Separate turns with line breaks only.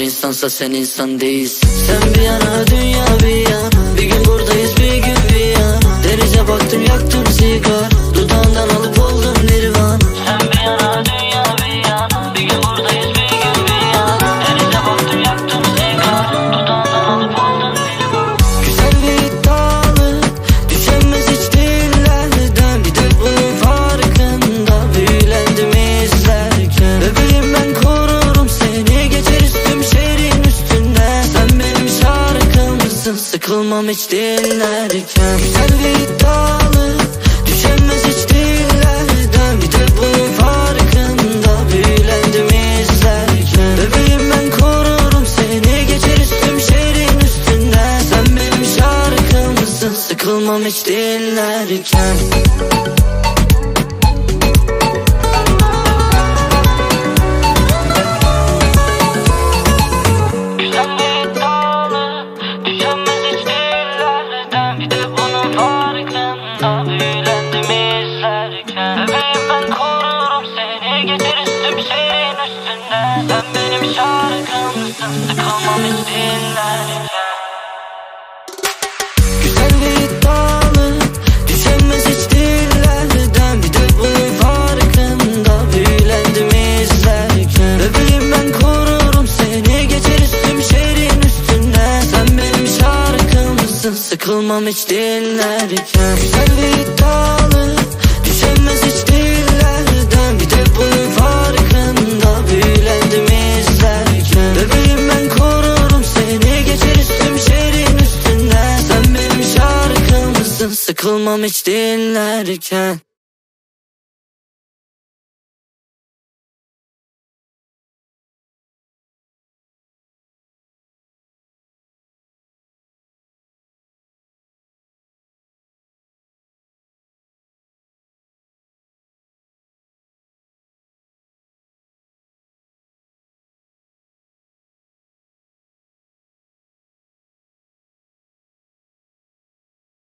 insansa sen insan değilsin. Sen bir yana dünya bir yana şarkımsın Sıkılmam hiç dinlerken. Güzel ve iddialı Düşenmez hiç dillerden. Bir de bunun farkında Büyülendim izlerken. Bebeğim ben korurum seni Geçeriz tüm şehrin üstünden Sen benim şarkımsın Sıkılmam hiç dinlerken Geçeriz tüm şehrin üstünden Sen benim şarkımsın Sıkılmam hiç dinlerken dillerden Bir de bunun farkında Büyülendim izlerken. Bebeğim ben korurum seni Geçeriz tüm şehrin üstünden Sen benim şarkımsın Sıkılmam hiç dinlerken. Güzel ve iddialı Düşenmez hiç Sıkılmam hiç dinlerken